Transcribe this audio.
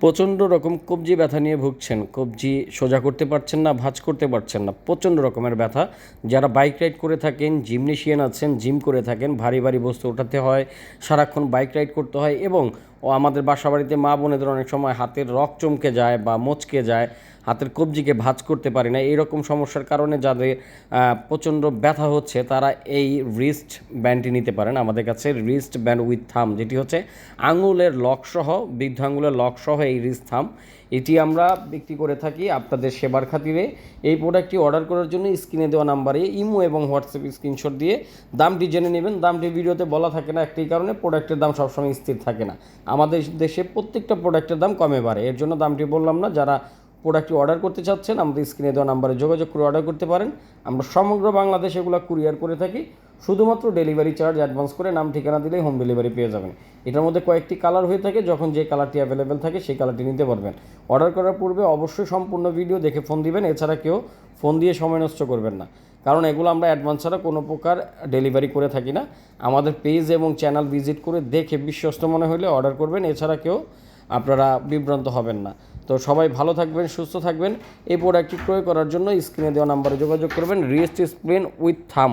প্রচণ্ড রকম কবজি ব্যথা নিয়ে ভুগছেন। কবজি সোজা করতে পারছেন না, ভাঁজ করতে পারছেন না। প্রচণ্ড রকমের ব্যথা। যারা বাইক রাইড করে থাকেন, জিমনেশিয়ান আছেন, জিম করে থাকেন, ভারী ভারী বস্তু ওঠাতে হয়, সারাক্ষণ বাইক রাইড করতে হয় এবং ও আমাদের বাসা বাড়িতে মা বোনেদের অনেক সময় হাতের রক চমকে যায় বা মচকে যায়, হাতের কবজিকে ভাঁজ করতে পারি না। এইরকম সমস্যার কারণে যাদের প্রচণ্ড ব্যথা হচ্ছে, তারা এই রিস্ট ব্যান্ডটি নিতে পারেন। আমাদের কাছে রিস্ট ব্যান্ড উইথ থাম যেটি হচ্ছে আঙুলের লক সহ, বৃদ্ধ আঙুলের লক সহ এই রিস্ট থাম এটি আমরা বিক্রি করে থাকি আপনাদের সেবার খাতিরে। এই প্রোডাক্টটি অর্ডার করার জন্য স্ক্রিনে দেওয়া নাম্বারে ইমো এবং হোয়াটসঅ্যাপ স্ক্রিনশট দিয়ে দামটি জেনে নেবেন। দামটি ভিডিওতে বলা থাকে না একটি কারণে প্রোডাক্টের দাম সবসময় স্থির থাকে না। আমাদের দেশে প্রত্যেকটা প্রোডাক্টের দাম কমে বাড়ে। এর জন্য দামটি বললাম না, যারা প্রোডাক্টটি অর্ডার করতে চাচ্ছেন, আমাদের স্ক্রিনে দেওয়া নাম্বারে যোগাযোগ করে অর্ডার করতে পারেন। আমরা সমগ্র বাংলাদেশে এগুলো কুরিয়ার করে থাকি, শুধুমাত্র ডেলিভারি চার্জ অ্যাডভান্স করে নাম ঠিকানা দিলেই হোম ডেলিভারি পেয়ে যাবেন। এটার মধ্যে কয়েকটি কালার হয়ে থাকে, যখন যে কালারটি অ্যাভেলেবেল থাকে সেই কালারটি নিতে পারবেন। অর্ডার করার পূর্বে অবশ্যই সম্পূর্ণ ভিডিও দেখে ফোন দিবেন, এছাড়া কেউ ফোন দিয়ে সময় নষ্ট করবেন না। কারণ এগুলো আমরা অ্যাডভান্স ছাড়া কোনো প্রকার ডেলিভারি করে থাকি না। আমাদের পেজ এবং চ্যানেল ভিজিট করে দেখে বিশ্বস্ত মনে হলে অর্ডার করবেন। এছাড়া কেউ আপনারা বিভ্রান্ত হবেন না। তো সবাই ভালো থাকবেন, সুস্থ থাকবেন। এই প্রোডাক্টটি ক্রয় করার জন্য স্ক্রিনে দেওয়া নাম্বারে যোগাযোগ করবেন। রিয়েস্ট স্প্লেন উইথ থাম